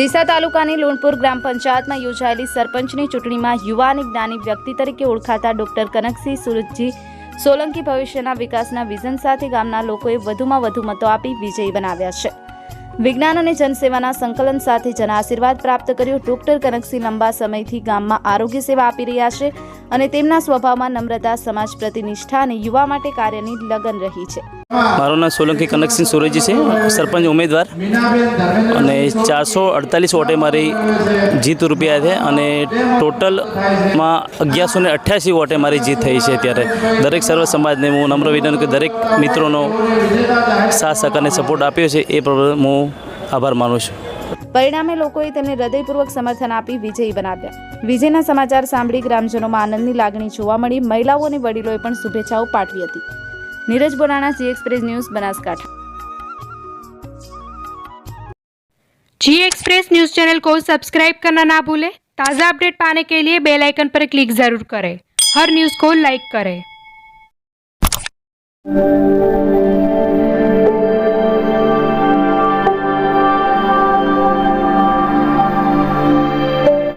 ડીસા તાલુકાની લુણપુર ગ્રામ પંચાયતમાં યોજાયેલી સરપંચની ચૂંટણીમાં યુવા અને જ્ઞાની વ્યક્તિ તરીકે ઓળખાતા ડોક્ટર કનકસિંહ સુરજજી સોલંકી ભવિષ્યના વિકાસના વિઝન સાથે ગામના લોકોએ વધુમાં વધુ મતો આપી વિજયી બનાવ્યા છે. વિજ્ઞાન અને જનસેવાના સંકલન સાથે જન આશીર્વાદ પ્રાપ્ત કર્યો. ડોક્ટર કનકસિંહ લાંબા સમયથી ગામમાં આરોગ્ય સેવા આપી રહ્યા છે. અને તેમના સ્વભાવમાં નમ્રતા, સમાજ પ્રતિ નિષ્ઠા અને યુવા માટે કાર્યની લગન રહી છે. મારું નામ સોલંકી કનકસિંહ સુરેજી છે. સરપંચ ઉમેદવાર. અને ચારસો અડતાલીસ વોટે મારી જીત રૂપિયા છે અને ટોટલમાં અગિયારસો ને અઠ્યાસી વોટે મારી જીત થઈ છે અત્યારે. દરેક સર્વ સમાજને હું નમ્ર વિનંતી કે દરેક મિત્રોનો સાથ, સહકારને સપોર્ટ આપ્યો છે એ પ્રમાણે હું આભાર માનું છું. પરિણામે લોકોએ તેમને હૃદયપૂર્વક સમર્થન આપી વિજયી બનાવ્યા વિજયના સમાચાર સાંભળી ગ્રામજનોમાં આનંદની લાગણી જોવા મળી મહિલાઓ અને વડીલોએ પણ શુભેચ્છાઓ પાઠવી હતી Neeraj Borana G express news Banaskantha G express news channel को सब्सक्राइब करना ना भूलें ताज़ा अपडेट पाने के लिए बेल आइकन पर क्लिक ज़रूर करें हर न्यूज़ को लाइक करें